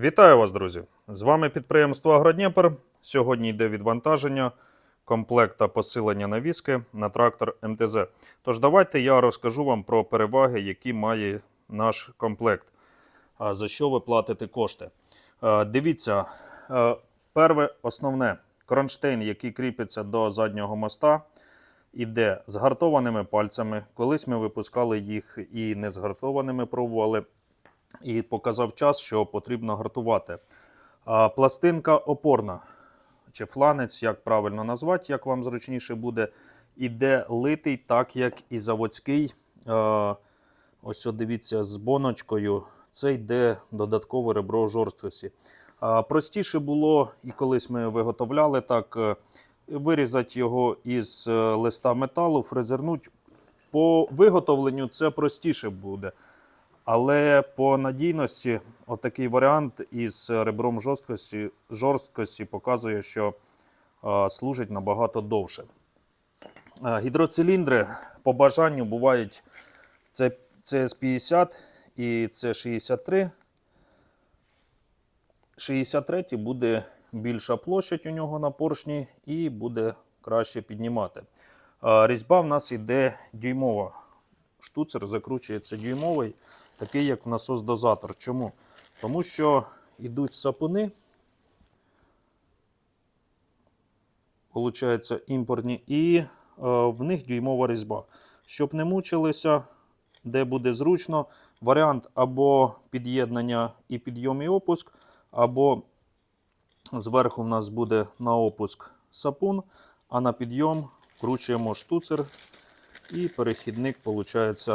Вітаю вас, друзі! З вами підприємство Агродніпр. Сьогодні йде відвантаження комплекта посилення навіски на трактор МТЗ. Тож давайте я розкажу вам про переваги, які має наш комплект. А За що ви платите кошти? Е, Дивіться, е, перше основне кронштейн, який кріпиться до заднього моста, іде з гартованими пальцями. Колись ми випускали їх і не з гартованими пробували і показав час, що потрібно гартувати. Пластинка опорна, чи фланець, як правильно назвати, як вам зручніше буде, іде литий, так як і заводський. Ось дивіться, з боночкою. Це йде додаткове ребро жорсткості. Простіше було, і колись ми виготовляли так, е, вирізати його із е, листа металу, фрезернуть. По виготовленню це простіше буде. Але по надійності, отакий варіант із ребром жорсткості, жорсткості показує, що е, служить набагато довше. Е, гідроциліндри по бажанню бувають це CS50 і C63. 63 буде більша площадь у нього на поршні і буде краще піднімати. Е, Різьба в нас іде дюймова. Штуцер закручується дюймовий, такий як насос-дозатор. Чому? Тому що йдуть сапуни, получаються імпортні, і е, в них дюймова різьба. Щоб не мучилися, де буде зручно, варіант або під'єднання і підйом і опуск, або зверху в нас буде на опуск сапун, а на підйом вкручуємо штуцер. І перехідник виходить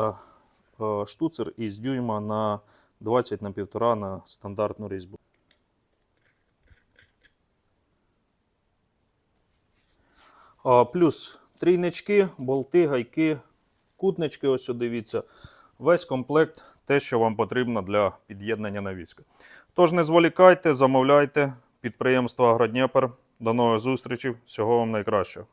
штуцер із дюйма на 20 на 1,5 на стандартну різьбу. Плюс трійнички, болти, гайки, кутнички, ось дивіться. Весь комплект, те, що вам потрібно для під'єднання на навіски. Тож не зволікайте, замовляйте. Підприємство Агродніпр. До нових зустрічей. Всього вам найкращого.